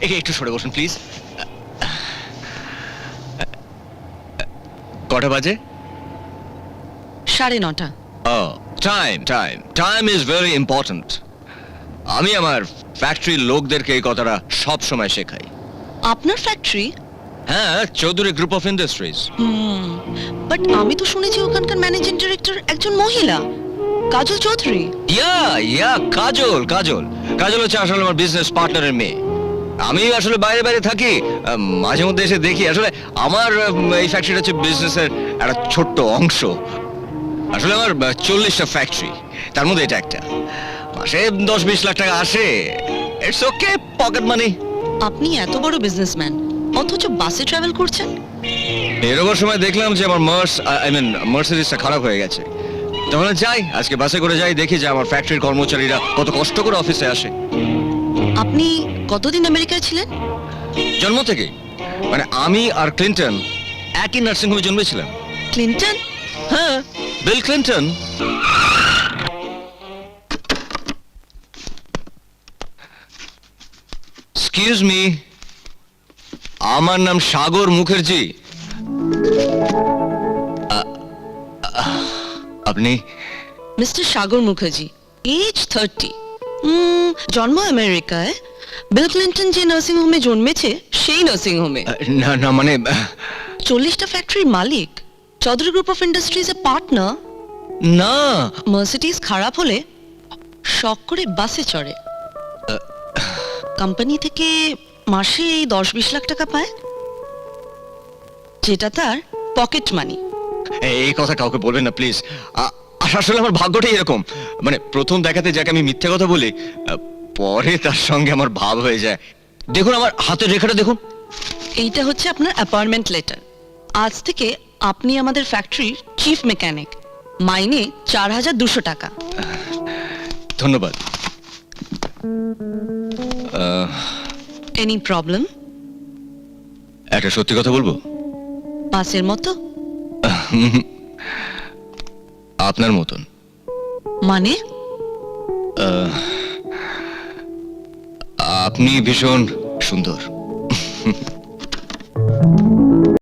এ- একটু সরে বসুন প্লিজ কটা বাজে? সাড়ে নটা। ও time time time is very important আমি আমার ফ্যাক্টরির লোকদেরকে এই কথাটা সব সময় শেখাই। আপনার ফ্যাক্টরি হ্যাঁ Chowdhury group of industries but আমি তো শুনেছি ওখানকার ম্যানেজিং ডিরেক্টর একজন মহিলা। কাজল চৌধুরী। ইয়া ইয়া কাজল কাজল। কাজল হচ্ছে আসলে আমার বিজনেস পার্টনারের মেয়ে। আমি আসলে বাইরে বাইরে থাকি মাঝে মধ্যে এসে দেখি। আসলে আমার এই ফ্যাক্টরিটা হচ্ছে বিজনেসের একটা ছোট্ট অংশ। আসলে আমার চল্লিশটা ফ্যাক্টরি তার মধ্যে এটা একটা। মাসে দশ বিশ লাখ টাকা আসে। ইটস ওকে পকেট মানি আপনি এত বড় বিজনেসম্যান অথচ বাসে ট্রাভেল করছেন? বেরোবার সময় দেখলাম যে আমার মার্স আই মিন মার্সিডিসটা খারাপ হয়ে গেছে। তখন যাই আজকে বাসে করে যাই দেখি যে আমার ফ্যাক্টরির কর্মচারীরা কত কষ্ট করে অফিসে আসে। আপনি কতদিন আমেরিকায় ছিলেন? জন্ম থেকে। মানে আমি আর ক্লিন্টন একই নার্সিং হোমে জন্মেছিলাম। ক্লিন্টন? হ্যাঁ। Bill Clinton. এক্সকিউজ মি আমার নাম সাগর মুখার্জি। আপনি? Mister Sagar Mukherjee age thirty জন্ম আমেরিকায়। বিল ক্লিন্টন যে নার্সিং হোমে জন্মেছে সেই নার্সিং হোমে না না মানে চল্লিশটা ফ্যাক্টরির মালিক। চৌধুরী গ্রুপ অফ ইন্ডাস্ট্রিজ এর পার্টনার না। মার্সিডিজ খারাপ হলে শখ করে বাসে চড়ে। কোম্পানি থেকে মাসে এই দশ বিশ লাখ টাকা পায়। যেটা তার পকেট মানি এই কথা কাউকে বলবেন না প্লিজ আসলে আমার ভাগ্যটাই এরকম। মানে প্রথম দেখাতে যাকে আমি মিথ্যে কথা বলি পরে তার সঙ্গে আমার ভাব হয়ে যায়। দেখুন আমার হাতের রেখাটা দেখুন। এইটা হচ্ছে আপনার অ্যাপয়েন্টমেন্ট লেটার। আজ থেকে আপনি আমাদের ফ্যাক্টরির চিফ মেকানিক। মাইনে চার হাজার দুশো টাকা। ধন্যবাদ। এনি প্রবলেম একটা সত্যি কথা বলব? বাসের মতো? আপনার মতন। মানে? আপনি ভীষণ সুন্দর।